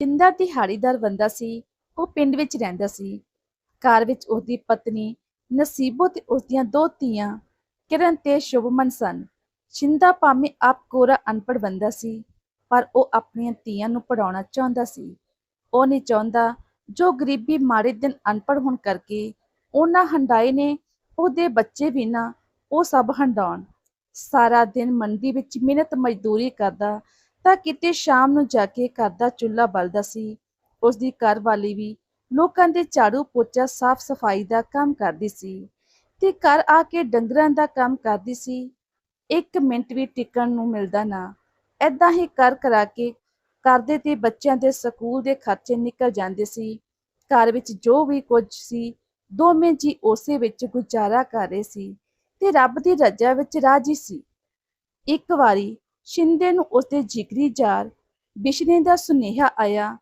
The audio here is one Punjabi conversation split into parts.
ਜਿੰਦਾ ਦਿਹਾੜੀਦਾਰ ਬੰਦਾ ਸੀ, ਉਹ ਪਿੰਡ ਵਿੱਚ ਰਹਿੰਦਾ ਸੀ। ਘਰ ਵਿੱਚ ਉਸਦੀ ਪਤਨੀ, ਨਸੀਬੋ ਤੇ ਉਸਦੀਆਂ ਦੋ ਧੀਆਂ, ਕਿਰਨ ਤੇ ਸ਼ੁਭਮਨ ਸਨ। ਸ਼ਿੰਦਾ ਭਾਵੇਂ ਆਪ ਕੋਰਾ ਅਨਪੜ੍ਹ ਬੰਦਾ ਸੀ, ਪਰ ਉਹ ਆਪਣੀਆਂ ਧੀਆਂ ਨੂੰ ਪੜਾਉਣਾ ਚਾਹੁੰਦਾ ਸੀ। ਉਹ ਨਹੀਂ ਚਾਹੁੰਦਾ ਜੋ ਗਰੀਬੀ ਮਾੜੇ ਦਿਨ ਅਨਪੜ੍ਹ ਹੋਣ ਕਰਕੇ ਉਹਨਾਂ ਹੰਡਾਏ ਨੇ, ਉਹਦੇ ਬੱਚੇ ਵੀ ਨਾ, ਉਹ ਸਭ ਹੰਡਾਉਣ ਸਾਰਾ ਦਿਨ ਮੰਡੀ ਵਿੱਚ ਮਿਹਨਤ ਮਜ਼ਦੂਰੀ ਕਰਦਾ ਤਾਂ ਕਿਤੇ ਸ਼ਾਮ ਨੂੰ ਜਾ ਕੇ ਘਰ ਦਾ ਚੁੱਲ੍ਹਾ ਬਲਦਾ ਸੀ। ਉਸਦੀ ਘਰ ਵਾਲੀ ਵੀ ਲੋਕਾਂ ਦੇ ਝਾੜੂ ਪੋਚਾ ਸਾਫ਼ ਸਫ਼ਾਈ ਦਾ ਕੰਮ ਕਰਦੀ ਸੀ ਤੇ ਘਰ ਆ ਕੇ ਡੰਗਰਾਂ ਦਾ ਕੰਮ ਕਰਦੀ ਸੀ। ਇੱਕ ਮਿੰਟ ਵੀ ਟਿਕਣ ਨੂੰ ਮਿਲਦਾ ਨਾ। ਐਦਾਂ ਹੀ ਕਰ ਕਰਾ ਕੇ ਕਰਦੇ ਤੇ ਬੱਚਿਆਂ ਦੇ ਸਕੂਲ ਦੇ ਖਰਚੇ ਨਿਕਲ ਜਾਂਦੇ ਸੀ। ਘਰ ਵਿੱਚ ਜੋ ਵੀ ਕੁਝ ਸੀ, ਦੋਵੇਂ ਜੀ ਉਸੇ ਵਿੱਚ ਗੁਜ਼ਾਰਾ ਕਰ ਰਹੇ ਸੀ ਤੇ ਰੱਬ ਦੀ ਰਜ਼ਾ ਵਿੱਚ ਰਾਜੀ ਸੀ। ਇੱਕ ਵਾਰੀ ਸ਼ਿੰਦੇ ਨੂੰ ਉਸਦੇ ਜਿਗਰੀ ਜਾਰ ਬਿਸ਼ਨੇ ਦਾ ਸੁਨੇਹਾ ਆਇਆ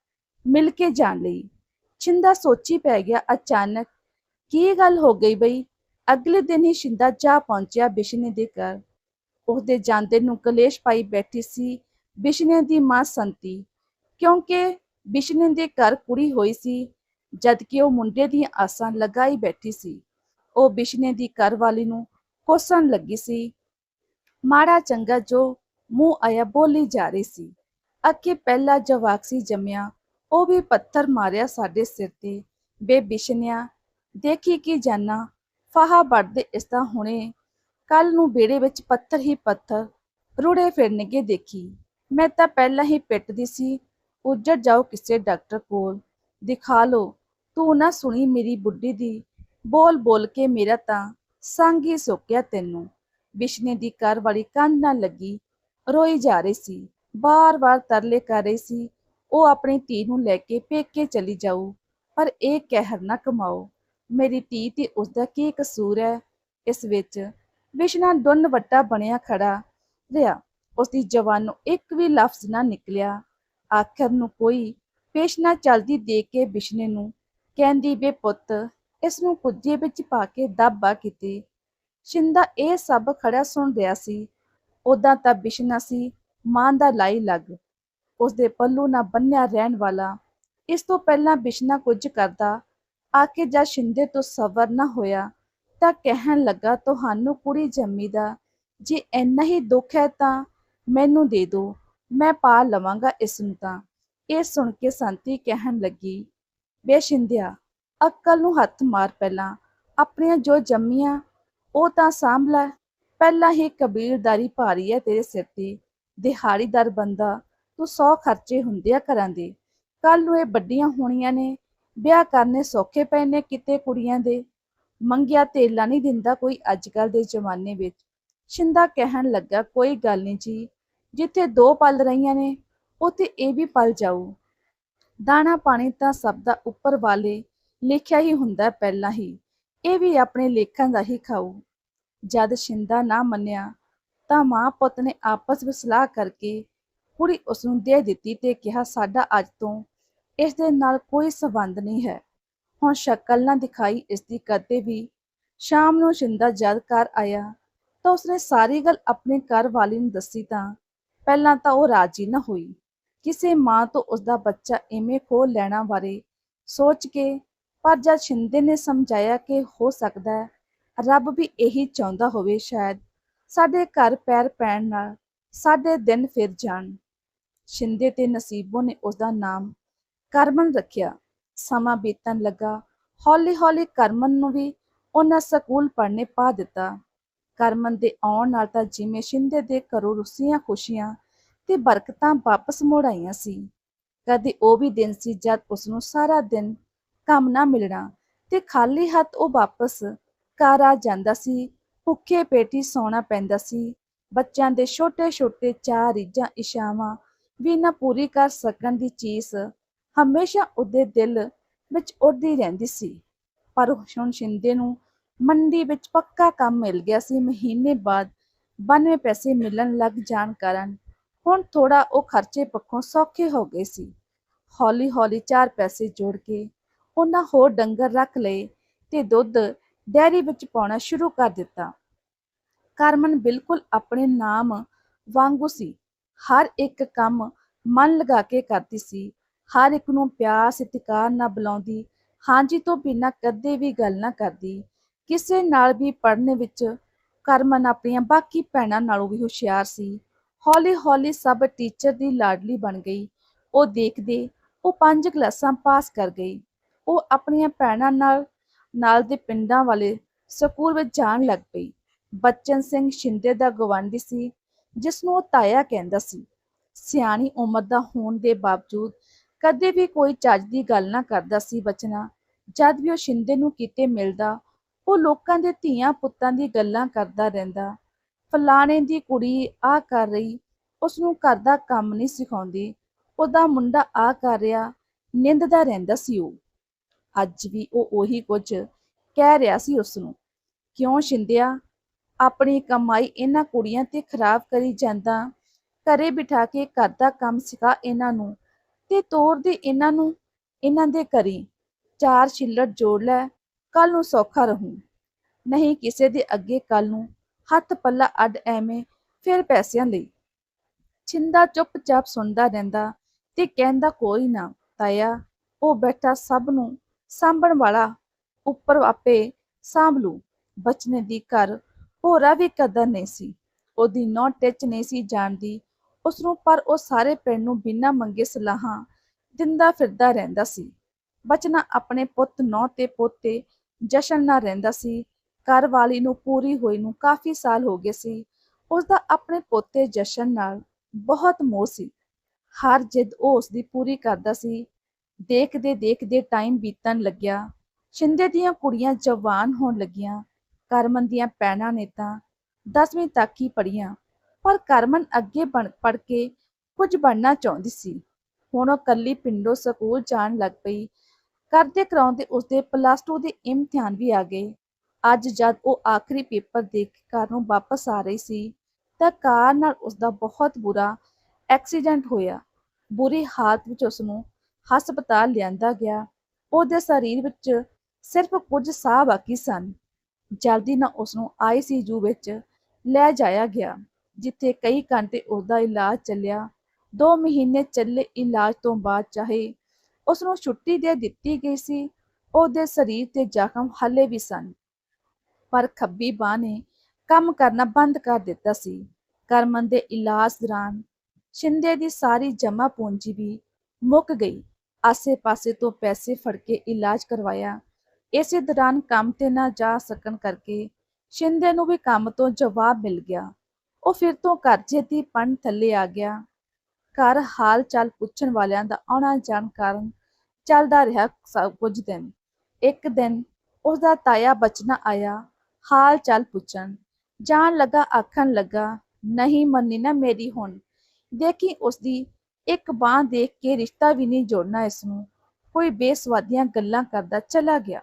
ਮਿਲ ਕੇ ਜਾਣ ਲਈ। ਸ਼ਿੰਦਾ ਸੋਚੀ ਪੈ ਗਿਆ ਅਚਾਨਕ ਕੀ ਗੱਲ ਹੋ ਗਈ ਬਈ? ਅਗਲੇ ਦਿਨ ਹੀ ਸ਼ਿੰਦਾ ਜਾ ਪਹੁੰਚਿਆ ਬਿਸ਼ਨੇ ਦੇ ਘਰ। ਉਹਦੇ ਜਾਂਦੇ ਨੂੰ ਕਲੇਸ਼ ਪਾਈ ਬੈਠੀ ਸੀ ਬਿਸ਼ਨੇ ਦੀ ਮਾਂ ਸੰਤੀ। ਕਿਉਂਕਿ ਬਿਸ਼ਨੇ ਦੇ ਘਰ ਕੁੜੀ ਹੋਈ ਸੀ ਜਦ ਕਿ ਉਹ ਮੁੰਡੇ ਦੀਆਂ ਆਸਾਂ ਲਗਾਈ ਬੈਠੀ ਸੀ। ਉਹ ਬਿਸ਼ਨੇ ਦੀ ਘਰ ਵਾਲੀ ਨੂੰ ਕੋਸਣ ਲੱਗੀ ਸੀ। ਮਾੜਾ ਚੰਗਾ ਜੋ ਮੂੰਹ ਆਇਆ ਬੋਲੀ ਜਾ ਰਹੀ ਸੀ। ਅੱਗੇ ਪਹਿਲਾ ਜਵਾਕ ਸੀ ਜੰਮਿਆ, ਉਹ ਵੀ ਪੱਥਰ ਮਾਰਿਆ ਸਾਡੇ ਸਿਰ ਤੇ। ਬੇ ਦੇਖੀ ਕੀ ਜਾਨਾ, ਫਾਹਾ ਵੱਢਦੇ ਇਸ ਤਾਂ ਹੁਣੇ। ਕੱਲ ਨੂੰ ਬੇੜੇ ਵਿੱਚ ਪੱਥਰ ਹੀ ਪੱਥਰ, ਰੁੜੇ ਫਿਰਨਗੇ ਦੇਖੀ। ਮੈਂ ਤਾਂ ਪਹਿਲਾਂ ਹੀ ਪਿੱਟਦੀ ਸੀ, ਉੱਜੜ ਜਾਓ ਕਿਸੇ ਡਾਕਟਰ ਕੋਲ। ਦਿਖਾ ਲੋ ਤੂੰ ਨਾ ਸੁਣੀ ਮੇਰੀ ਬੁੱਢੀ ਦੀ, ਬੋਲ ਬੋਲ ਕੇ ਮੇਰਾ ਤਾਂ ਸੰਗ ਹੀ ਸੋਕਿਆ ਤੈਨੂੰ। ਬਿਸ਼ਨੇ ਦੀ ਘਰ ਵਾਲੀ ਕੰਨ ਨਾਲ ਲੱਗੀ ਰੋਈ ਜਾ ਰਹੀ ਸੀ। ਬਾਰ-ਬਾਰ ਤਰਲੇ ਕਰ ਰਹੀ ਸੀ। ਉਹ ਆਪਣੀ ਧੀ ਨੂੰ ਲੈ ਕੇ ਪੇਕੇ ਚਲੀ ਜਾਊ, ਪਰ ਇਹ ਕਹਿਰ ਨਾ ਕਮਾਓ। ਮੇਰੀ ਧੀ ਤੇ ਉਸਦਾ ਕੀ ਕਸੂਰ ਹੈ? ਇਸ ਵਿੱਚ ਵਿਸ਼ਨਾ ਡੁੰਨ ਵੱਟਾ ਬਣਿਆ ਖੜਾ। ਰਿਹਾ, ਉਸਦੀ ਜ਼ਬਾਨ ਨੂੰ ਇੱਕ ਵੀ ਲਫ਼ਜ਼ ਨਾ ਨਿਕਲਿਆ। ਆਖਰ ਨੂੰ ਕੋਈ ਪੇਸ਼ ਨਾ ਚਲਦੀ ਦੇਖ ਕੇ ਬਿਸ਼ਨੇ ਨੂੰ ਕਹਿੰਦੀ ਬੇ ਪੁੱਤ, ਇਸ ਨੂੰ ਕੁੱਜੇ ਵਿੱਚ ਪਾ ਕੇ ਦਾਬਾ ਕੀਤੀ। ਸ਼ਿੰਦਾ ਇਹ ਸਭ ਖੜਾ ਸੁਣ ਰਿਹਾ ਸੀ। ਉਦਾਂ ਤਾਂ ਬਿਸ਼ਨਾ ਸੀ ਮਾਂ ਦਾ ਲਾਈ ਲੱਗ। ਉਸਦੇ ਪੱਲੂ ਨਾਲ ਬੰਨਿਆ ਰਹਿਣ ਵਾਲਾ। ਇਸ ਤੋਂ ਪਹਿਲਾਂ ਬਿਸ਼ਨਾ ਕੁਝ ਕਰਦਾ ਆ ਕੇ ਜਦ ਸ਼ਿੰਦੇ ਤੋਂ ਸਬਰ ਨਾ ਹੋਇਆ, ਤਾਂ ਕਹਿਣ ਲੱਗਾ, ਤੁਹਾਨੂੰ ਕੁੜੀ ਜੰਮੀ ਦਾ, ਜੇ ਇੰਨਾ ਹੀ ਦੁੱਖ ਹੈ ਤਾਂ ਮੈਨੂੰ ਦੇ ਦਿਓ ਮੈਂ ਪਾ ਲਵਾਂਗਾ ਇਸ ਨੂੰ ਤਾਂ। ਇਹ ਸੁਣ ਕੇ ਸੰਤੀ ਕਹਿਣ ਲੱਗੀ ਬੇਸ਼ਿੰਦਿਆ ਅਕਲ ਨੂੰ ਹੱਥ ਮਾਰ ਪਹਿਲਾਂ, ਆਪਣੀਆਂ ਜੋ ਜੰਮੀਆਂ, ਉਹ ਤਾਂ ਸਾਂਭ ਲੈ। ਪਹਿਲਾਂ ਹੀ ਕਬੀਰਦਾਰੀ ਭਾਰੀ ਹੈ ਤੇਰੇ ਸਿਰ ਤੇ। ਦਿਹਾੜੀਦਾਰ ਬੰਦਾ, ਤੂੰ ਸੌ ਖਰਚੇ ਹੁੰਦੇ ਆ ਘਰਾਂ ਦੇ। ਕੱਲ ਨੂੰ ਇਹ ਵੱਡੀਆਂ ਹੋਣੀਆਂ ਨੇ, ਵਿਆਹ ਕਰਨੇ ਸੌਖੇ ਪਏ ਨੇ ਕਿਤੇ ਕੁੜੀਆਂ ਦੇ। ਮੰਗਿਆ ਤੇਲਾ ਨਹੀਂ ਦਿੰਦਾ ਕੋਈ ਅੱਜ ਕੱਲ ਦੇ ਜ਼ਮਾਨੇ ਵਿੱਚ। ਸ਼ਿੰਦਾ ਕਹਿਣ ਲੱਗਾ, ਕੋਈ ਗੱਲ ਨਹੀਂ ਜੀ, ਜਿੱਥੇ ਦੋ ਪਲ ਰਹੀਆਂ ਨੇ, ਉੱਥੇ ਇਹ ਵੀ ਪਲ ਜਾਊ। ਦਾਣਾ ਪਾਣੀ ਤਾਂ ਸਭ ਦਾ ਉੱਪਰ ਵਾਲੇ, ਲਿਖਿਆ ਹੀ ਹੁੰਦਾ ਪਹਿਲਾਂ ਹੀ। ਇਹ ਵੀ ਆਪਣੇ ਲੇਖਾਂ ਦਾ ਹੀ ਖਾਊ। ਜਦ ਸ਼ਿੰਦਾ ਨਾ ਮੰਨਿਆ ਤਾਂ ਮਾਂ ਪੁੱਤ ਨੇ ਆਪਸ ਵਿੱਚ ਸਲਾਹ ਕਰਕੇ ਕੁੜੀ ਉਸ ਨੂੰ ਦੇ ਦਿੱਤੀ ਤੇ ਕਿਹਾ, ਸਾਡਾ ਅੱਜ ਤੋਂ ਇਸ ਦੇ ਨਾਲ ਕੋਈ ਸਬੰਧ ਨਹੀਂ ਹੈ। ਹੁਣ ਸ਼ਕਲ ਨਾ ਦਿਖਾਈ ਇਸ ਦੀ ਕਦੇ ਵੀ। ਸ਼ਾਮ ਨੂੰ ਸ਼ਿੰਦਾ ਜਦ ਘਰ ਆਇਆ ਤਾਂ ਉਸਨੇ ਸਾਰੀ ਗੱਲ ਆਪਣੇ ਘਰ ਵਾਲੀ ਨੂੰ ਦੱਸੀ ਤਾਂ ਪਹਿਲਾਂ ਤਾਂ ਉਹ ਰਾਜੀ ਨਾ ਹੋਈ। ਕਿਸੇ ਮਾਂ ਤੋਂ ਉਸਦਾ ਬੱਚਾ ਐਵੇਂ ਖੋਹ ਲੈਣਾ ਬਾਰੇ ਸੋਚ ਕੇ ਪਰ ਜਦ ਸ਼ਿੰਦੇ ਨੇ ਸਮਝਾਇਆ ਕਿ ਹੋ ਸਕਦਾ ਹੈ ਰੱਬ ਵੀ ਇਹੀ ਚਾਹੁੰਦਾ ਹੋਵੇ ਸ਼ਾਇਦ ਸਾਡੇ ਘਰ ਪੈਰ ਪੈਣ ਨਾਲ ਸਾਡੇ ਦਿਨ ਫਿਰ ਜਾਣ। ਸ਼ਿੰਦੇ ਤੇ ਨਸੀਬੋ ਨੇ ਉਸਦਾ ਨਾਮ ਕਰਮਨ ਰੱਖਿਆ। ਸਮਾਂ ਬੀਤਣ ਲੱਗਾ। ਹੌਲੀ-ਹੌਲੀ ਕਰਮਨ ਨੂੰ ਵੀ ਉਹਨਾਂ ਸਕੂਲ ਪੜ੍ਹਨੇ ਪਾ ਦਿੱਤਾ। ਕਰਮਨ ਦੇ ਆਉਣ ਨਾਲ ਤਾਂ ਜਿਵੇਂ ਸ਼ਿੰਦੇ ਦੇ ਘਰੋਂ ਰੁੱਸੀਆਂ ਖੁਸ਼ੀਆਂ ਤੇ ਬਰਕਤਾਂ ਵਾਪਸ ਮੁੜ ਆਈਆਂ ਸੀ। ਕਦੇ ਉਹ ਵੀ ਦਿਨ ਸੀ ਜਦ ਉਸ ਨੂੰ ਸਾਰਾ ਦਿਨ ਕੰਮ ਨਾ ਮਿਲਣਾ ਤੇ ਖਾਲੀ ਹੱਥ ਉਹ ਵਾਪਸ ਘਰ ਆ ਜਾਂਦਾ ਸੀ। ਭੁੱਖੇ ਪੇਟੀ ਸੌਣਾ ਪੈਂਦਾ ਸੀ। ਬੱਚਿਆਂ ਦੇ ਛੋਟੇ-ਛੋਟੇ ਚਾਰ ਰੀਝਾਂ ਇਸ਼ਾਵਾਂ ਵੀ ਨਾ ਪੂਰੀ ਕਰ ਸਕਣ ਦੀ ਚੀਜ਼ ਹਮੇਸ਼ਾ ਉਹਦੇ ਦਿਲ ਵਿੱਚ ਉੱਡਦੀ ਰਹਿੰਦੀ ਸੀ। ਪਰ ਹੁਣ ਸ਼ਿੰਦੇ ਨੂੰ ਮੰਡੀ ਵਿੱਚ ਪੱਕਾ ਕੰਮ ਮਿਲ ਗਿਆ ਸੀ। ਮਹੀਨੇ ਬਾਅਦ 92 ਪੈਸੇ ਮਿਲਣ ਲੱਗ ਜਾਣ ਕਾਰਨ ਹੁਣ ਥੋੜਾ ਉਹ ਖਰਚੇ ਪੱਖੋਂ ਸੌਖੇ ਹੋ ਗਏ ਸੀ। ਹੌਲੀ-ਹੌਲੀ ਚਾਰ ਪੈਸੇ ਜੋੜ ਕੇ ਉਹਨਾਂ ਹੋਰ ਡੰਗਰ ਰੱਖ ਲਏ ਤੇ ਦੁੱਧ ਡੈਰੀ ਵਿੱਚ ਪਾਉਣਾ ਸ਼ੁਰੂ ਕਰ ਦਿੱਤਾ। ਕਰਮਨ ਬਿਲਕੁਲ ਆਪਣੇ ਨਾਮ ਵਾਂਗੂ ਸੀ। ਹਰ ਇੱਕ ਕੰਮ ਮਨ ਲਗਾ ਕੇ ਕਰਦੀ ਸੀ। ਹਰ ਇੱਕ ਨੂੰ ਪਿਆਰ ਸਤਿਕਾਰ ਨਾਲ ਬੁਲਾਉਂਦੀ। ਹਾਂਜੀ ਤੋਂ ਬਿਨਾਂ ਕਦੇ ਵੀ ਗੱਲ ਨਾ ਕਰਦੀ। ਕਿਸੇ ਨਾਲ ਵੀ ਪੜ੍ਹਨ ਵਿੱਚ ਕਰਮਨ ਆਪਣੀਆਂ ਬਾਕੀ ਭੈਣਾਂ ਨਾਲੋਂ ਵੀ ਹੁਸ਼ਿਆਰ ਸੀ। ਹੌਲੀ ਹੌਲੀ ਸਭ ਟੀਚਰ ਦੀ ਲਾਡਲੀ ਬਣ ਗਈ। ਉਹ ਦੇਖਦੇ ਉਹ ਪੰਜ ਕਲਾਸਾਂ ਪਾਸ ਕਰ ਗਈ। ਉਹ ਆਪਣੀਆਂ ਭੈਣਾਂ ਨਾਲ ਨਾਲ ਦੇ ਪਿੰਡਾਂ ਵਾਲੇ ਸਕੂਲ ਵਿੱਚ ਜਾਣ ਲੱਗ ਪਈ। ਬਚਨ ਸਿੰਘ ਸ਼ਿੰਦੇ ਦਾ ਗਵਾਂਢੀ ਸੀ ਜਿਸ ਨੂੰ ਉਹ ਤਾਇਆ ਕਹਿੰਦਾ ਸੀ। ਸਿਆਣੀ ਉਮਰ ਦਾ ਹੋਣ ਦੇ ਬਾਵਜੂਦ ਕਦੇ ਵੀ ਕੋਈ ਚੱਜ ਦੀ ਗੱਲ ਨਾ ਕਰਦਾ ਸੀ ਬਚਨਾ। ਜਦ ਵੀ ਉਹ ਸ਼ਿੰਦੇ ਨੂੰ ਕਿਤੇ ਮਿਲਦਾ, ਉਹ ਲੋਕਾਂ ਦੇ ਧੀਆਂ ਪੁੱਤਾਂ ਦੀ ਗੱਲਾਂ ਕਰਦਾ ਰਹਿੰਦਾ। ਫਲਾਣੇ ਦੀ ਕੁੜੀ ਆ ਕਰ ਰਹੀ ਉਸ ਨੂੰ ਘਰ ਦਾ ਕੰਮ ਨਹੀਂ ਸਿਖਾਉਂਦੀ। ਉਹਦਾ ਮੁੰਡਾ ਆ ਕਰ ਰਿਹਾ, ਨਿੰਦਦਾ ਰਹਿੰਦਾ ਸੀ ਉਹ। ਅੱਜ ਵੀ ਉਹ ਉਹੀ ਕੁਝ ਕਹਿ ਰਿਹਾ ਸੀ ਉਸ ਨੂੰ ਕਿਉਂ ਸ਼ਿੰਦਿਆ? ਆਪਣੀ ਕਮਾਈ ਇਹਨਾਂ ਕੁੜੀਆਂ ਤੇ ਖਰਾਬ ਕਰੀ ਜਾਂਦਾ। ਘਰੇ ਬਿਠਾ ਕੇ ਘਰ ਦਾ ਕੰਮ ਸਿਖਾ ਇਹਨਾਂ ਨੂੰ ਤੇ ਤੋਰ ਦੇ ਇਹਨਾਂ ਨੂੰ, ਇਹਨਾਂ ਦੇ ਕਰੀ ਚਾਰ ਛਿੱਲੜ ਜੋੜ ਲੈ ਕੱਲ ਨੂੰ ਸੌਖਾ ਰਹੂੰ। ਨਹੀਂ ਕਿਸੇ ਦੇ ਅੱਗੇ ਕੱਲ ਨੂੰ ਹੱਥ ਪੱਲਾ ਅੱਡ ਐਵੇਂ ਫਿਰ ਪੈਸਿਆਂ ਲਈ ਛਿੰਦਾ ਚੁੱਪਚਾਪ ਸੁਣਦਾ ਰਹਿੰਦਾ ਤੇ ਕਹਿੰਦਾ, ਕੋਈ ਨਾ ਤਾਇਆ, ਉਹ ਬੈਠਾ ਸਭ ਨੂੰ ਸਾਂਭਣ ਵਾਲਾ, ਉੱਪਰ ਆਪੇ ਸਾਂਭ ਲੂ। ਬਚਨੇ ਦੀ ਘਰ ਭੋਰਾ ਵੀ ਕਦਰ ਨਹੀਂ ਸੀ। ਉਹਦੀ ਨੌ ਟੱਚ ਨਹੀਂ ਸੀ ਜਾਣਦੀ। ਉਸ ਨੂੰ ਪਰ ਉਹ ਸਾਰੇ ਪਿੰਡ ਨੂੰ ਬਿਨਾਂ ਮੰਗੇ ਸਲਾਹਾਂ ਦਿੰਦਾ ਫਿਰਦਾ ਰਹਿੰਦਾ ਸੀ। ਬਚਨਾ ਆਪਣੇ ਪੁੱਤ ਨੌ ਤੇ ਪੋਤੇ ਜਸ਼ਨ ਨਾਲ ਰਹਿੰਦਾ ਸੀ। ਘਰ ਵਾਲੀ ਨੂੰ ਪੂਰੀ ਹੋਈ ਨੂੰ ਕਾਫੀ ਸਾਲ ਹੋ ਗਏ ਸੀ। ਉਸ ਦਾ ਆਪਣੇ ਪੋਤੇ ਜਸ਼ਨ ਨਾਲ ਬਹੁਤ ਮੋਹ ਸੀ। ਹਰ ਜਿੱਦ ਉਹ ਉਸ ਦੀ ਪੂਰੀ ਕਰਦਾ ਸੀ। ਦੇਖਦੇ ਦੇਖਦੇ ਟਾਈਮ ਬੀਤਣ ਲੱਗਿਆ। ਸ਼ਿੰਦੇ ਦੀਆਂ ਕੁੜੀਆਂ ਜਵਾਨ ਹੋਣ ਲੱਗੀਆਂ। ਕਰਮਨ ਦੀਆਂ ਪੈਣਾ ਨੇ ਤਾਂ 10ਵੀਂ ਤੱਕ ਹੀ ਪੜੀਆਂ ਪਰ ਕਰਮਨ ਅੱਗੇ ਪੜ ਕੇ ਕੁਝ ਬਣਨਾ ਚਾਹੁੰਦੀ ਸੀ। ਹੁਣ ਉਹ ਕੱਲੀ ਪਿੰਡੋਂ ਸਕੂਲ ਜਾਣ ਲੱਗ ਪਈ। ਕਰਦੇ ਕਰਾਉਂਦੇ ਉਸਦੇ ਪਲੱਸ 2 ਦੇ ਇਮਤਿਹਾਨ ਵੀ ਆ ਗਏ। ਅੱਜ ਜਦ ਉਹ ਆਖਰੀ ਪੇਪਰ ਦੇ ਕੇ ਘਰ ਨੂੰ ਵਾਪਸ ਆ ਰਹੀ ਸੀ, ਤਾਂ ਕਾਰ ਨਾਲ ਉਸਦਾ ਬਹੁਤ ਬੁਰਾ ਐਕਸੀਡੈਂਟ ਹੋਇਆ। ਬੁਰੀ ਹਾਲਤ ਵਿੱਚ ਉਸ ਨੂੰ ਹਸਪਤਾਲ ਲਿਆਂਦਾ ਗਿਆ। ਉਹਦੇ ਸਰੀਰ ਵਿੱਚ ਸਿਰਫ ਕੁਝ ਸਾਹ ਬਾਕੀ ਸਨ। ਜਲਦੀ ਨਾਲ ਉਸ ਨੂੰ ਆਈਸੀਯੂ ਵਿੱਚ ਲੈ ਜਾਇਆ ਗਿਆ, ਜਿੱਥੇ ਕਈ ਘੰਟੇ ਉਸਦਾ ਇਲਾਜ ਚੱਲਿਆ। 2 ਮਹੀਨੇ ਚੱਲੇ ਇਲਾਜ ਤੋਂ ਬਾਅਦ ਚਾਹੇ ਉਸ ਨੂੰ ਛੁੱਟੀ ਦੇ ਦਿੱਤੀ ਗਈ ਸੀ, ਉਹਦੇ ਸਰੀਰ ਤੇ ਜ਼ਖਮ ਹੱਲੇ ਵੀ ਸਨ। ਪਰ ਖੱਬੀ ਬਾਹ ਨੇ ਕੰਮ ਕਰਨਾ ਬੰਦ ਕਰ ਦਿੱਤਾ ਸੀ। ਕਰਮਨ ਦੇ ਇਲਾਜ ਦੌਰਾਨ ਸ਼ਿੰਦੇ ਦੀ ਸਾਰੀ ਜਮ੍ਹਾਂ ਪੂੰਜੀ ਵੀ ਮੁੱਕ ਗਈ। ਆਸੇ-ਪਾਸੇ ਤੋਂ ਪੈਸੇ ਫੜ ਕੇ ਇਲਾਜ ਕਰਵਾਇਆ। ਇਸੇ ਦੌਰਾਨ ਕੰਮ ਤੇ ਨਾ ਜਾ ਸਕਣ ਕਰਕੇ ਸ਼ਿੰਦੇ ਨੂੰ ਵੀ ਕੰਮ ਤੋਂ ਜਵਾਬ ਮਿਲ ਗਿਆ। ਉਹ ਫਿਰ ਤੋਂ ਕਰਜ਼ੇ ਦੀ ਪੰਨ ਥੱਲੇ ਆ ਗਿਆ। ਘਰ ਹਾਲ ਚਾਲ ਪੁੱਛਣ ਵਾਲਿਆਂ ਦਾ ਆਉਣਾ ਜਾਣ ਕਾਰਨ ਚੱਲਦਾ ਰਿਹਾ ਸਭ ਕੁਝ ਦਿਨ। ਇੱਕ ਦਿਨ ਉਸ ਦਾ ਤਾਇਆ ਬਚਨਾ ਆਇਆ ਹਾਲ ਚਾਲ ਪੁੱਛਣ। ਜਾਣ ਲੱਗਾ, ਆਖਣ ਲੱਗਾ, ਨਹੀਂ ਮੰਨੀ ਨਾ ਮੇਰੀ ਹੁਣ। ਦੇਖੀ ਉਸਦੀ ਇੱਕ ਬਾਹ ਦੇਖ ਕੇ ਰਿਸ਼ਤਾ ਵੀ ਨਹੀਂ ਜੋੜਨਾ ਇਸ ਨੂੰ ਕੋਈ ਬੇਸਵਾਦੀਆਂ ਗੱਲਾਂ ਕਰਦਾ ਚਲਾ ਗਿਆ।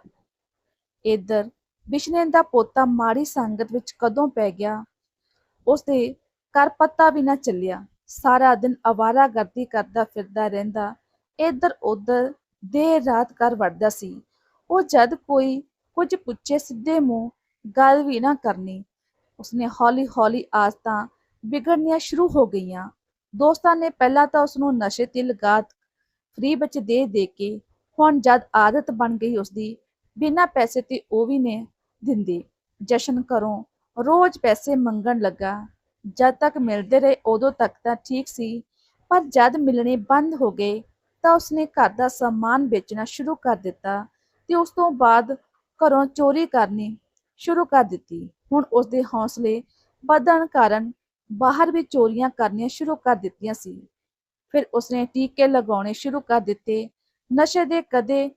ਇਧਰ ਬਿਸ਼ਨੇ ਦਾ ਪੋਤਾ ਮਾੜੀ ਸੰਗਤ ਵਿੱਚ ਕਦੋਂ ਪੈ ਗਿਆ? ਉਸਦੇ ਘਰ ਪਤਾ ਵੀ ਨਾ ਚੱਲਿਆ। ਸਾਰਾ ਦਿਨ ਅਵਾਰਾਗਰਦੀ ਕਰਦਾ ਫਿਰਦਾ ਰਹਿੰਦਾ। ਇਧਰ ਉਧਰ ਦੇਰ ਰਾਤ ਘਰ ਵੜਦਾ ਸੀ। ਉਹ ਜਦ ਕੋਈ ਕੁਝ ਪੁੱਛੇ ਸਿੱਧੇ ਮੂੰਹ ਗੱਲ ਵੀ ਨਾ ਕਰਨੀ। ਉਸਨੇ ਹੌਲੀ ਹੌਲੀ ਆਦਤਾਂ ਵਿਗੜਨੀਆਂ ਸ਼ੁਰੂ ਹੋ ਗਈਆਂ। ਦੋਸਤਾਂ ਨੇ ਪਹਿਲਾਂ ਤਾਂ ਉਸ ਨੂੰ ਨਸ਼ੇ ਤੇ ਲਗਾਤ ਫ੍ਰੀ ਵਿੱਚ ਦੇ ਦੇ ਕੇ ਹੁਣ ਜਦ ਆਦਤ ਬਣ ਗਈ ਉਸਦੀ, ਬਿਨਾਂ ਪੈਸੇ ਤੇ ਉਹ ਵੀ ਨੇ ਦਿੰਦੇ। ਜਸ਼ਨ ਘਰੋਂ ਰੋਜ਼ ਪੈਸੇ ਮੰਗਣ ਲੱਗਾ। ਜਦ ਤੱਕ ਮਿਲਦੇ ਰਹੇ ਉਦੋਂ ਤੱਕ ਤਾਂ ਠੀਕ ਸੀ, ਪਰ ਜਦ ਮਿਲਣੇ ਬੰਦ ਹੋ ਗਏ ਤਾਂ ਉਸਨੇ ਘਰ ਦਾ ਸਮਾਨ ਵੇਚਣਾ ਸ਼ੁਰੂ ਕਰ ਦਿੱਤਾ ਤੇ ਉਸ ਤੋਂ ਬਾਅਦ ਘਰੋਂ ਚੋਰੀ ਕਰਨੀ ਸ਼ੁਰੂ ਕਰ ਦਿੱਤੀ। ਹੁਣ ਉਸਦੇ ਹੌਸਲੇ ਵਧਣ ਕਾਰਨ ਬਾਹਰ ਵੀ ਚੋਰੀਆਂ ਕਰਨੀਆਂ ਸ਼ੁਰੂ ਕਰ ਦਿੱਤੀਆਂ ਸੀ। ਫਿਰ ਉਸਨੇ ਟੀਕੇ ਲਗਾਉਣੇ ਸ਼ੁਰੂ ਕਰ ਦਿੱਤੇ। ਨਸ਼ੇ ਦੇ ਕਦੇ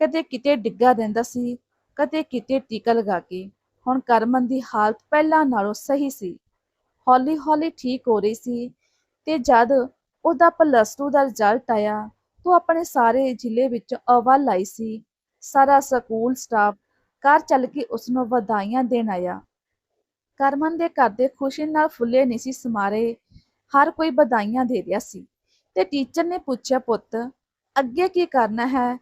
ਕਦੇ ਕਿਤੇ ਡਿੱਗਾ ਰਹਿੰਦਾ ਸੀ, ਕਦੇ ਕਿਤੇ ਟੀਕਾ ਲਗਾ ਕੇ। ਹੁਣ ਕਰਮਨ ਦੀ ਹਾਲਤ ਪਹਿਲਾਂ ਨਾਲੋਂ ਸਹੀ ਸੀ। ਹੌਲੀ ਹੌਲੀ ਠੀਕ ਹੋ ਰਹੀ ਸੀ ਤੇ ਜਦ ਉਹਦਾ ਪਲੱਸ 2 ਦਾ ਰਿਜ਼ਲਟ ਆਇਆ ਤਾਂ ਆਪਣੇ ਸਾਰੇ ਜ਼ਿਲ੍ਹੇ ਵਿੱਚ ਅਵਲ ਆਈ ਸੀ। ਸਾਰਾ ਸਕੂਲ ਸਟਾਫ ਕਾਰ ਚੱਲ ਕੇ ਉਸ ਨੂੰ ਵਧਾਈਆਂ ਦੇਣ ਆਇਆ। ਕਰਮਨ ਦੇ ਘਰ ਦੇ ਖੁਸ਼ੀ ਨਾਲ ਫੁੱਲੇ ਨਹੀਂ ਸੀ ਸਮਾਰੇ। ਹਰ ਕੋਈ ਵਧਾਈਆਂ ਦੇ ਰਿਹਾ ਸੀ। ਤੇ ਟੀਚਰ ਨੇ ਪੁੱਛਿਆ, ਪੁੱਤ, ਅੱਗੇ ਕੀ ਕਰਨਾ ਹੈ?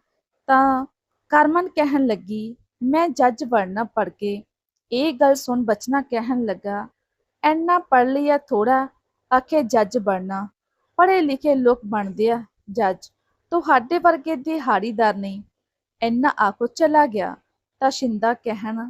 ਤਾਂ ਕਰਮਨ ਕਹਿਣ ਲੱਗੀ, ਮੈਂ ਜੱਜ ਬਣਨਾ ਪੜ ਕੇ। ਇਹ ਗੱਲ ਸੁਣ ਬਚਨਾ ਕਹਿਣ ਲੱਗਾ ਐਨਾ ਪੜ ਲਿਆ ਥੋੜਾ ਆਖੇ ਜੱਜ ਬਣਨਾ। ਪੜ੍ਹੇ ਲਿਖੇ ਲੋਕ ਬਣਦੇ ਆ, ਜੱਜ। ਤੁਹਾਡੇ ਵਰਗੇ ਦਿਹਾੜੀਦਾਰ ਨਹੀਂ। ਇੰਨਾ ਆਖੋ ਚਲਾ ਗਿਆ। ਤਾਂ ਸ਼ਿੰਦਾ ਕਹਿਣ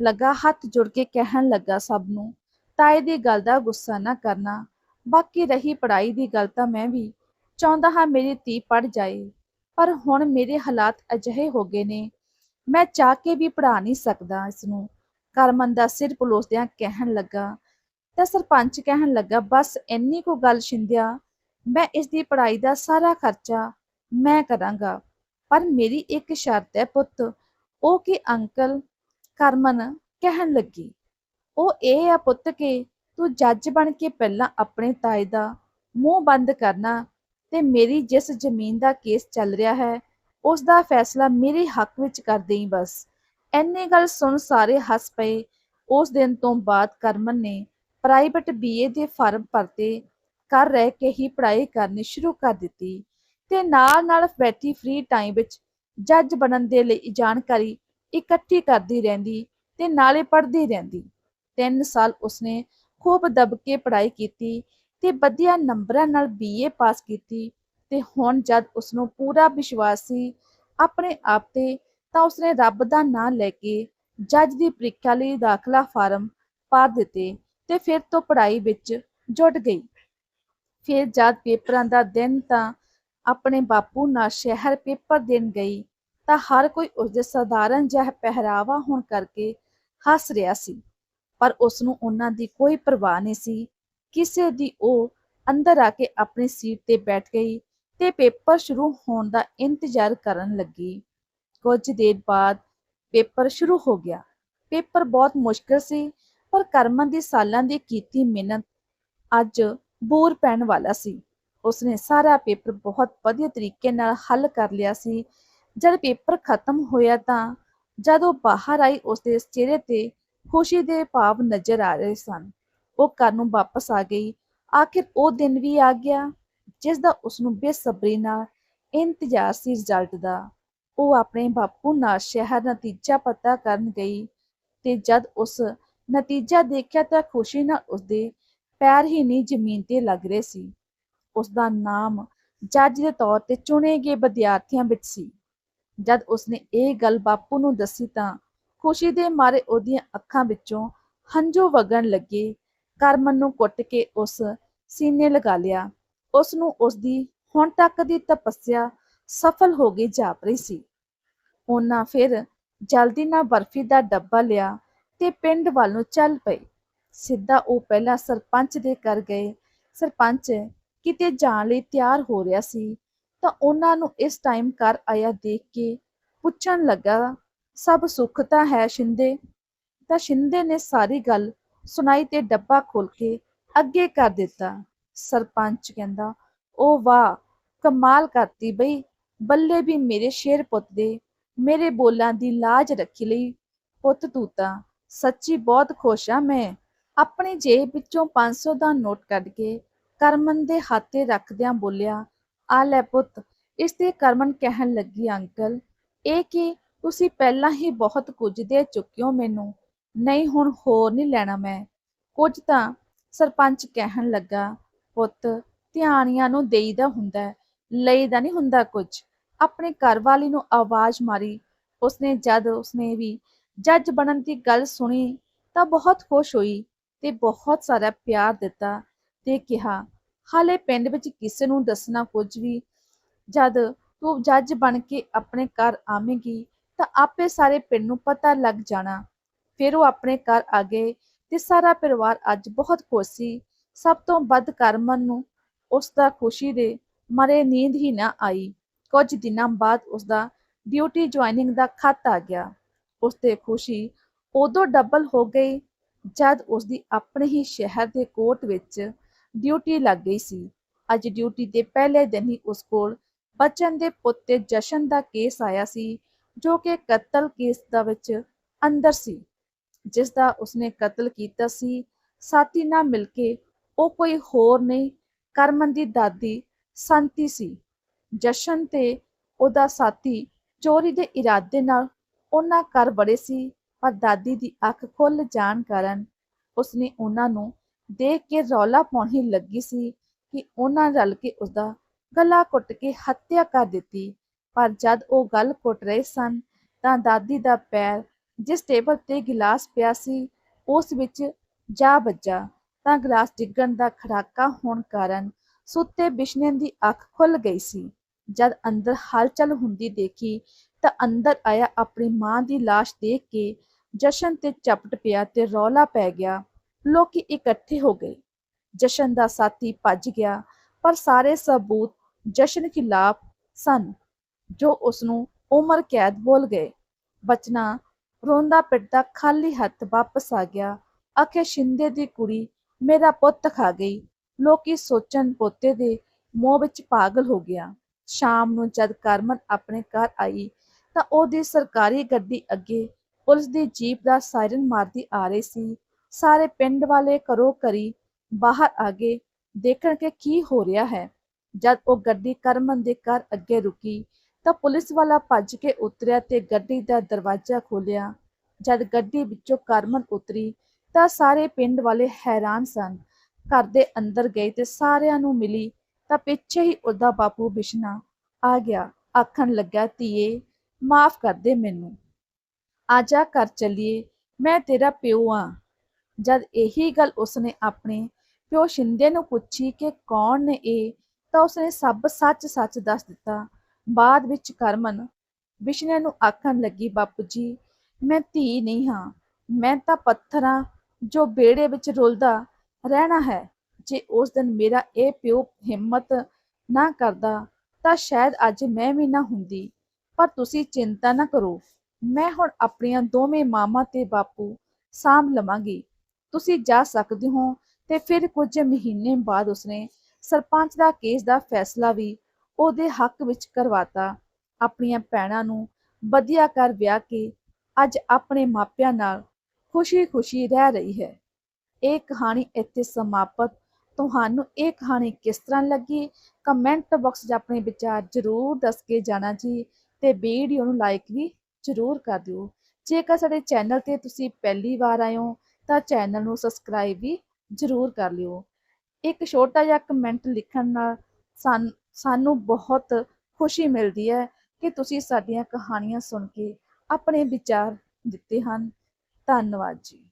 ਲੱਗਾ, ਹੱਥ ਜੁੜ ਕੇ ਕਹਿਣ ਲੱਗਾ ਸਭ ਨੂੰ, ਤਾਏ ਦੀ ਗੱਲ ਦਾ ਗੁੱਸਾ ਨਾ ਕਰਨਾ। ਬਾਕੀ ਰਹੀ ਪੜ੍ਹਾਈ ਦੀ ਗੱਲ ਤਾਂ ਮੈਂ ਵੀ। ਚਾਹੁੰਦਾ ਹਾਂ ਮੇਰੀ ਧੀ ਪੜ ਜਾਏ। ਪਰ ਹੁਣ ਮੇਰੇ ਹਾਲਾਤ ਅਜਿਹੇ ਹੋ ਗਏ ਨੇ। ਮੈਂ ਚਾਹ ਕੇ ਵੀ ਪੜਾ ਨਹੀਂ ਸਕਦਾ ਇਸ ਨੂੰ ਕਰਮਨ ਦਾ ਸਿਰ ਪਲੋਸਦਿਆਂ ਕਹਿਣ ਲੱਗਾ। ਤਾਂ ਸਰਪੰਚ ਕਹਿਣ ਲੱਗਾ, ਬਸ ਇੰਨੀ ਕੋ ਗੱਲ ਛਿੰਦਿਆ ਮੈਂ ਇਸ ਦੀ ਪੜ੍ਹਾਈ ਦਾ ਸਾਰਾ ਖਰਚਾ ਮੈਂ ਕਰਾਂਗਾ। ਪਰ ਮੇਰੀ ਇੱਕ ਸ਼ਰਤ ਹੈ ਪੁੱਤ, ਉਹ ਕਿ ਅੰਕਲ ਕਰਮਨ ਕਹਿਣ ਲੱਗੀ, ਉਹ ਇਹ ਆ ਪੁੱਤ ਕਿ ਤੂੰ ਜੱਜ ਬਣ ਕੇ ਪਹਿਲਾਂ ਆਪਣੇ ਤਾਏ ਦਾ ਮੂੰਹ ਬੰਦ ਕਰਨਾ ਤੇ ਮੇਰੀ ਜਿਸ ਜ਼ਮੀਨ ਦਾ ਕੇਸ ਚੱਲ ਰਿਹਾ ਹੈ, ਉਸ ਦਾ ਫੈਸਲਾ ਮੇਰੇ ਹੱਕ ਵਿੱਚ ਕਰ ਦੇਈ ਬਸ। ਐਨੀ ਗੱਲ ਸੁਣ ਸਾਰੇ ਹੱਸ ਪਏ। ਉਸ ਦਿਨ ਤੋਂ ਬਾਅਦ ਕਰਮਨ ਨੇ ਪ੍ਰਾਈਵੇਟ ਬੀਏ ਦੇ ਫਾਰਮ ਭਰਤੇ ਕਰ ਰਹਿ ਕੇ ਹੀ ਪੜ੍ਹਾਈ ਕਰਨੀ ਸ਼ੁਰੂ ਕਰ ਦਿੱਤੀ ਤੇ ਨਾਲ ਨਾਲ ਬੈਠੀ ਫ੍ਰੀ ਟਾਈਮ ਵਿੱਚ ਜੱਜ ਬਣਨ ਦੇ ਲਈ ਜਾਣਕਾਰੀ ਇਕੱਠੀ ਕਰਦੀ ਰਹਿੰਦੀ ਤੇ ਨਾਲੇ ਪੜ੍ਹਦੀ ਰਹਿੰਦੀ। ਤਿੰਨ ਸਾਲ ਉਸਨੇ ਖੂਬ ਦਬ ਕੇ ਪੜ੍ਹਾਈ ਕੀਤੀ ਤੇ ਵਧੀਆ ਨੰਬਰਾਂ ਨਾਲ ਬੀਏ ਪਾਸ ਕੀਤੀ ਤੇ ਹੁਣ ਜਦ ਉਸਨੂੰ ਪੂਰਾ ਵਿਸ਼ਵਾਸ ਸੀ ਆਪਣੇ ਆਪ ਤੇ ਤਾਂ ਉਸਨੇ ਰੱਬ ਦਾ ਨਾਂ ਲੈ ਕੇ ਜੱਜ ਦੀ ਪ੍ਰੀਖਿਆ ਲਈ ਦਾਖਲਾ ਫਾਰਮ ਪਾ ਦਿੱਤੇ ਤੇ ਫਿਰ ਤੋਂ ਪੜ੍ਹਾਈ ਵਿੱਚ ਜੁਟ ਗਈ। ਫਿਰ ਜਦ ਪੇਪਰਾਂ ਦਾ ਦਿਨ ਤਾਂ ਆਪਣੇ ਬਾਪੂ ਨਾਲ ਸ਼ਹਿਰ ਪੇਪਰ ਦੇਣ ਗਈ ਤਾਂ ਹਰ ਕੋਈ ਉਸਦੇ ਸਧਾਰਨ ਜਿਹਾ ਪਹਿਰਾਵਾ ਹੋਣ ਕਰਕੇ ਹੱਸ ਰਿਹਾ ਸੀ। ਪਰ ਉਸ ਨੂੰ ਉਹਨਾਂ ਦੀ ਕੋਈ ਪਰਵਾਹ ਨਹੀਂ ਸੀ। ਕਿਸੇ ਦੀ ਉਹ ਅੰਦਰ ਆ ਕੇ ਆਪਣੀ ਸੀਟ ਤੇ ਬੈਠ ਗਈ ਤੇ ਪੇਪਰ ਸ਼ੁਰੂ ਹੋਣ ਦਾ ਇੰਤਜ਼ਾਰ ਕਰਨ ਲੱਗੀ। ਕੁਝ ਦੇਰ ਬਾਅਦ ਪੇਪਰ ਸ਼ੁਰੂ ਹੋ ਗਿਆ। ਪੇਪਰ ਬਹੁਤ ਮੁਸ਼ਕਲ ਸੀ, ਪਰ ਕਰਮਨ ਦੀ ਸਾਲਾਂ ਦੀ ਕੀਤੀ ਮਿਹਨਤ ਅੱਜ ਬੂਰ ਪੈਣ ਵਾਲਾ ਸੀ। ਉਸਨੇ ਸਾਰਾ ਪੇਪਰ ਬਹੁਤ ਵਧੀਆ ਤਰੀਕੇ ਨਾਲ ਹੱਲ ਕਰ ਲਿਆ ਸੀ ਜਦ ਪੇਪਰ ਖਤਮ ਹੋਇਆ ਤਾਂ ਜਦ ਉਹ ਬਾਹਰ ਆਈ, ਉਸਦੇ ਚਿਹਰੇ ਤੇ ਖੁਸ਼ੀ ਦੇ ਭਾਵ ਨਜ਼ਰ ਆ ਰਹੇ ਸਨ। ਉਹ ਘਰ ਨੂੰ ਵਾਪਸ ਆ ਗਈ। ਆਖਿਰ ਉਹ ਦਿਨ ਵੀ ਆ ਗਿਆ, ਜਿਸ ਦਾ ਉਸਨੂੰ ਬੇਸਬਰੀ ਨਾਲ ਇੰਤਜ਼ਾਰ ਸੀ ਰਿਜ਼ਲਟ ਦਾ। ਉਹ ਆਪਣੇ ਬਾਪੂ ਨਾਲ ਸ਼ਹਿਰ ਨਤੀਜਾ ਪਤਾ ਕਰਨ ਗਈ ਤੇ ਜਦ ਉਸ ਨਤੀਜਾ ਦੇਖਿਆ ਤਾਂ ਖੁਸ਼ੀ ਨਾਲ ਉਸਦੇ ਪੈਰ ਹੀ ਨਹੀਂ ਜ਼ਮੀਨ ਤੇ ਲੱਗ ਰਹੇ ਸੀ। ਉਸ ਦਾ ਨਾਮ ਜੱਜ ਦੇ ਤੌਰ ਤੇ ਚੁਣੇ ਗਏ ਵਿਦਿਆਰਥੀਆਂ ਵਿੱਚ ਸੀ। ਜਦ ਉਸਨੇ ਇਹ ਗੱਲ ਬਾਪੂ ਨੂੰ ਦੱਸੀ ਤਾਂ ਖੁਸ਼ੀ ਦੇ ਮਾਰੇ ਉਹਦੀਆਂ ਅੱਖਾਂ ਵਿੱਚੋਂ ਹੰਝੂ ਵਗਣ ਲੱਗੇ। ਕਰਮਨ ਨੂੰ ਕੁੱਟ ਕੇ ਉਸ ਸੀਨੇ ਲਗਾ ਲਿਆ। ਉਸ ਨੂੰ ਉਸ ਦੀ ਹੁਣ ਤੱਕ ਦੀ ਤਪੱਸਿਆ ਸਫਲ ਹੋ ਗਈ ਜਾਪ ਰਹੀ ਸੀ। ਉਹਨਾਂ ਫਿਰ ਜਲਦੀ ਨਾਲ ਬਰਫੀ ਦਾ ਡੱਬਾ ਲਿਆ ਤੇ ਪਿੰਡ ਵੱਲ ਨੂੰ ਚੱਲ ਪਏ। ਸਿੱਧਾ ਉਹ ਪਹਿਲਾਂ ਸਰਪੰਚ ਦੇ ਘਰ ਗਏ। ਸਰਪੰਚ ਕਿਤੇ ਜਾਣ ਲਈ ਤਿਆਰ ਹੋ ਰਿਹਾ ਸੀ। ਤਾਂ ਉਹਨਾਂ ਨੂੰ ਇਸ ਟਾਈਮ ਘਰ ਆਇਆ ਦੇਖ ਕੇ ਪੁੱਛਣ ਲੱਗਾ, ਸਭ ਸੁੱਖ ਤਾਂ ਹੈ ਸ਼ਿੰਦੇ? ਤਾਂ ਸ਼ਿੰਦੇ ਨੇ ਸਾਰੀ ਗੱਲ ਸੁਣਾਈ ਤੇ ਡੱਬਾ ਖੋਲ ਕੇ ਅੱਗੇ ਕਰ ਦਿੱਤਾ। ਸਰਪੰਚ ਕਹਿੰਦਾ ਉਹ ਵਾਹ, ਕਮਾਲ ਕਰਤੀ ਬਈ। ਬੱਲੇ ਵੀ ਮੇਰੇ ਸ਼ੇਰ ਪੁੱਤ ਦੇ, ਮੇਰੇ ਬੋਲਾਂ ਦੀ ਲਾਜ ਰੱਖੀ ਲਈ। ਪੁੱਤ ਤੂੰ ਤਾਂ ਸੱਚੀ ਬਹੁਤ ਖੁਸ਼ ਆ ਮੈਂ। ਆਪਣੀ ਜੇਬ ਵਿੱਚੋਂ 500 ਦਾ ਨੋਟ ਕੱਢ ਕੇ ਕਰਮਨ ਦੇ ਹੱਥੇ ਰੱਖਦਿਆਂ ਬੋਲਿਆ ਆ ਲੈ ਪੁੱਤ ਇਸ ਤੇ ਕਰਮਨ ਕਹਿਣ ਲੱਗੀ ਅੰਕਲ ਇਹ ਕਿ ਤੁਸੀਂ ਪਹਿਲਾਂ ਹੀ ਬਹੁਤ ਕੁਝ ਦੇ ਚੁੱਕੇ ਹੋ ਮੈਨੂੰ। ਨਹੀਂ ਹੁਣ ਹੋਰ ਨਹੀਂ ਲੈਣਾ ਮੈਂ। ਕੁਝ ਤਾਂ ਸਰਪੰਚ ਕਹਿਣ ਲੱਗਾ ਪੁੱਤ ਧਿਆਨੀਆਂ ਨੂੰ ਦੇਈਦਾ ਹੁੰਦਾ ਹੈ, ਲਈਦਾ ਨਹੀਂ ਹੁੰਦਾ ਕੁਝ। ਆਪਣੇ ਘਰ ਵਾਲੀ ਨੂੰ ਆਵਾਜ਼ ਮਾਰੀ। ਉਸਨੇ ਜਦ ਉਸਨੇ ਵੀ ਜੱਜ ਬਣਨ ਦੀ ਗੱਲ ਸੁਣੀ ਤਾਂ ਬਹੁਤ ਖੁਸ਼ ਹੋਈ ਤੇ ਬਹੁਤ ਸਾਰਾ ਪਿਆਰ ਦਿੱਤਾ ਤੇ ਕਿਹਾ ਹਾਲੇ ਪਿੰਡ ਵਿੱਚ ਕਿਸੇ ਨੂੰ ਦੱਸਣਾ ਕੁਝ ਵੀ। ਜਦ ਤੂੰ ਜੱਜ ਬਣ ਕੇ ਆਪਣੇ ਘਰ ਆਵੇਂਗੀ, ਤਾਂ ਆਪੇ ਸਾਰੇ ਪਿੰਡ ਨੂੰ ਪਤਾ ਲੱਗ ਜਾਣਾ। ਫਿਰ ਉਹ ਆਪਣੇ ਘਰ ਆ ਗਏ ਤੇ ਸਾਰਾ ਪਰਿਵਾਰ ਅੱਜ ਬਹੁਤ ਖੁਸ਼ ਸੀ। ਸਭ ਤੋਂ ਵੱਧ ਕਰਮਨ ਨੂੰ ਉਸ ਦਾ ਖੁਸ਼ੀ ਦੇ ਮਰੇ ਨੀਂਦ ਹੀ ਨਾ ਆਈ। ਕੁਝ ਦਿਨਾਂ ਬਾਅਦ ਉਸ ਦਾ ਡਿਊਟੀ ਜੁਆਇਨਿੰਗ ਦਾ ਖਤ ਆ ਗਿਆ। ਉਸ ਤੇ ਖੁਸ਼ੀ ਉਦੋਂ ਡਬਲ ਹੋ ਗਈ ਜਦ ਉਸ ਦੀ ਆਪਣੇ ਹੀ ਸ਼ਹਿਰ ਦੇ ਕੋਰਟ ਵਿੱਚ ਡਿਊਟੀ ਲੱਗ ਗਈ ਸੀ। ਅੱਜ ਡਿਊਟੀ ਦੇ ਪਹਿਲੇ ਦਿਨ ਹੀ ਉਸ ਕੋਲ ਬਚਨ ਦੇ ਪੁੱਤ ਤੇ ਜਸ਼ਨ ਦਾ ਕੇਸ ਆਇਆ ਸੀ, ਜੋ ਕਿ ਕਤਲ ਕੇਸ ਦਾ ਵਿੱਚ ਅੰਦਰ ਸੀ। ਜਿਸ ਦਾ ਉਸਨੇ ਕਤਲ ਕੀਤਾ ਸੀ, ਸਾਥੀ ਨਾਲ ਮਿਲ ਕੇ ਉਹ ਕੋਈ ਹੋਰ ਨਹੀਂ, ਕਰਮਨ ਦੀ ਦਾਦੀ ਸੰਤੀ ਸੀ। ਜਸ਼ਨ ਤੇ ਉਹਦਾ ਸਾਥੀ ਚੋਰੀ ਦੇ ਇਰਾਦੇ ਨਾਲ ਉਹਨਾਂ ਘਰ ਬੜੇ ਸੀ, ਪਰ ਦਾਦੀ ਦੀ ਅੱਖ ਖੁੱਲ ਜਾਣ ਕਾਰਨ ਉਸਨੇ ਉਹਨਾਂ ਨੂੰ ਦੇਖ ਕੇ ਰੌਲਾ ਪਾਉਣ ਲੱਗੀ ਸੀ ਕਿ ਉਹਨਾਂ ਰਲ ਕੇ ਉਸਦਾ ਗਲਾ ਕੁੱਟ ਕੇ ਹੱਤਿਆ ਕਰ ਦਿੱਤੀ। ਪਰ ਜਦ ਉਹ ਗੱਲ ਕੁੱਟ ਰਹੇ ਸਨ, ਤਾਂ ਦਾਦੀ ਦਾ ਪੈਰ ਜਿਸ ਟੇਬਲ ਤੇ ਗਿਲਾਸ ਪਿਆ ਸੀ, ਉਸ ਵਿੱਚ ਜਾ ਵੱਜਾ। ਤਾਂ ਗਲਾਸ ਡਿੱਗਣ ਦਾ ਖੜਾਕਾ ਹੋਣ ਕਾਰਨ ਸੁੱਤੇ ਬਿਸ਼ਨੇ ਦੀ ਅੱਖ ਖੁੱਲ ਗਈ ਸੀ। ਜਦ ਅੰਦਰ ਹਲਚਲ ਹੁੰਦੀ ਦੇਖੀ, ਤਾਂ ਅੰਦਰ ਆਇਆ ਆਪਣੀ ਮਾਂ ਦੀ ਲਾਸ਼ ਦੇਖ ਕੇ ਜਸ਼ਨ ਤੇ ਚਪਟ ਪਿਆ ਤੇ ਰੌਲਾ ਪੈ ਗਿਆ। ਲੋਕੀ ਇਕੱਠੇ ਹੋ ਗਏ। ਜਸ਼ਨ ਦਾ ਸਾਥੀ ਭੱਜ ਗਿਆ, ਪਰ ਸਾਰੇ ਸਬੂਤ ਜਸ਼ਨ ਖਿਲਾਫ ਸਨ, ਜੋ ਉਸ ਨੂੰ ਉਮਰ ਕੈਦ ਬੋਲ ਗਏ। ਬਚਨਾ ਰੋਂਦਾ ਪਿੱਟਦਾ ਖਾਲੀ ਹੱਥ ਵਾਪਸ ਆ ਗਿਆ। ਆਖੇ ਸ਼ਿੰਦੇ ਦੀ ਕੁੜੀ ਮੇਰਾ ਪੁੱਤ ਖਾ ਗਈ। ਲੋਕੀ ਸੋਚਣ ਪੋਤੇ ਦੇ ਮੋਹ ਵਿੱਚ ਪਾਗਲ ਹੋ ਗਿਆ। ਸ਼ਾਮ ਨੂੰ ਜਦ ਕਰਮਨ ਆਪਣੇ ਘਰ ਆਈ, ਤਾਂ ਉਹਦੀ ਸਰਕਾਰੀ ਗੱਡੀ ਅੱਗੇ ਪੁਲਿਸ ਦੀ ਜੀਪ ਦਾ ਸਾਇਰਨ ਮਾਰਦੀ ਆ ਰਹੀ ਸੀ। ਸਾਰੇ ਪਿੰਡ ਵਾਲੇ ਘਰੋਂ ਘਰੀ ਬਾਹਰ ਆ ਗਏ, ਦੇਖਣ ਕਿ ਕੀ ਹੋ ਰਿਹਾ ਹੈ। ਜਦ ਉਹ ਗੱਡੀ ਕਰਮਨ ਦੇ ਘਰ ਅੱਗੇ ਰੁਕੀ ਤਾਂ ਪੁਲਿਸ ਵਾਲਾ ਭੱਜ ਕੇ ਉਤਰਿਆ ਤੇ ਗੱਡੀ ਦਾ ਦਰਵਾਜ਼ਾ ਖੋਲ੍ਹਿਆ। ਜਦ ਗੱਡੀ ਵਿੱਚੋਂ ਕਰਮਨ ਉਤਰੀ ਤਾਂ ਸਾਰੇ ਪਿੰਡ ਵਾਲੇ ਹੈਰਾਨ ਸਨ। ਘਰ ਦੇ ਅੰਦਰ ਗਏ ਤੇ ਸਾਰਿਆਂ ਨੂੰ ਮਿਲੀ ਤਾਂ ਪਿੱਛੇ ਹੀ ਉਹਦਾ ਬਾਪੂ ਬਿਸ਼ਨਾ ਆ ਗਿਆ, ਆਖਣ ਲੱਗਾ, ਧੀਏ, ਮਾਫ ਕਰ ਦੇ ਮੈਨੂੰ। ਆਜਾ ਘਰ ਚਲੀਏ, ਮੈਂ ਤੇਰਾ ਪਿਓ ਆ। ਜਦ ਇਹੀ ਗੱਲ ਉਸਨੇ ਆਪਣੇ ਪਿਓ ਸ਼ਿੰਦੇ ਨੂੰ ਪੁੱਛੀ ਕਿ ਕੌਣ ਨੇ ਇਹ, ਤਾਂ ਉਸਨੇ ਸਭ ਸੱਚ-ਸੱਚ ਦੱਸ ਦਿੱਤਾ। ਬਾਅਦ ਵਿੱਚ ਕਰਮਨ ਬਿਸ਼ਨੇ ਨੂੰ ਆਖਣ ਲੱਗੀ, ਬਾਪੂ ਜੀ, ਮੈਂ ਧੀ ਨਹੀਂ ਹਾਂ। ਮੈਂ ਤਾਂ ਪੱਥਰਾਂ ਜੋ ਬੇੜੇ ਵਿੱਚ ਰੁਲਦਾ ਰਹਿਣਾ ਹੈ। ਜੇ ਉਸ ਦਿਨ ਮੇਰਾ ਇਹ ਪਿਓ ਹਿੰਮਤ ਨਾ ਕਰਦਾ, ਤਾਂ ਸ਼ਾਇਦ ਅੱਜ ਮੈਂ ਵੀ ਨਾ ਹੁੰਦੀ। ਪਰ ਤੁਸੀਂ ਚਿੰਤਾ ਨਾ ਕਰੋ। ਮੈਂ ਹੁਣ ਆਪਣੀਆਂ ਦੋਵੇਂ ਮਾਮਾ ਤੇ ਬਾਪੂ ਸਾਂਭ ਲਵਾਂਗੀ। ਤੁਸੀਂ ਜਾ ਸਕਦੇ ਹੋ। ਤੇ ਫਿਰ ਕੁਝ ਮਹੀਨੇ ਬਾਅਦ ਉਸਨੇ ਸਰਪੰਚ ਦਾ ਕੇਸ ਦਾ ਫੈਸਲਾ ਵੀ ਉਹਦੇ ਹੱਕ ਵਿੱਚ ਕਰਵਾਤਾ। ਆਪਣੀਆਂ ਭੈਣਾਂ ਨੂੰ ਵਧੀਆ ਕਰ ਵਿਆਹ ਕੇ ਅੱਜ ਆਪਣੇ ਮਾਪਿਆਂ ਨਾਲ ਖੁਸ਼ੀ-ਖੁਸ਼ੀ ਰਹਿ ਰਹੀ ਹੈ। ਇਹ ਕਹਾਣੀ ਇੱਥੇ ਸਮਾਪਤ। ਤੁਹਾਨੂੰ ਇਹ ਕਹਾਣੀ ਕਿਸ ਤਰ੍ਹਾਂ ਲੱਗੀ? ਕਮੈਂਟ ਬਾਕਸ 'ਚ ਆਪਣੇ ਵਿਚਾਰ ਜ਼ਰੂਰ ਦੱਸ ਕੇ ਜਾਣਾ ਜੀ ਤੇ ਵੀਡੀਓ ਨੂੰ ਲਾਈਕ ਵੀ ਜ਼ਰੂਰ ਕਰ ਦਿਓ। ਜੇਕਰ ਸਾਡੇ ਚੈਨਲ ਤੇ ਤੁਸੀਂ ਪਹਿਲੀ ਵਾਰ ਆਏ ਹੋ ਤਾਂ ਚੈਨਲ ਨੂੰ ਸਬਸਕ੍ਰਾਈਬ ਵੀ ਜ਼ਰੂਰ ਕਰ ਲਿਓ। ਇੱਕ ਛੋਟਾ ਜਿਹਾ ਕਮੈਂਟ ਲਿਖਣ ਨਾਲ ਸਾਨ- ਸਾਨੂੰ ਬਹੁਤ ਖੁਸ਼ੀ ਮਿਲਦੀ ਹੈ ਕਿ ਤੁਸੀਂ ਸਾਡੀਆਂ ਕਹਾਣੀਆਂ ਸੁਣ ਕੇ ਆਪਣੇ ਵਿਚਾਰ ਦਿੱਤੇ ਹਨ। ਧੰਨਵਾਦ ਜੀ।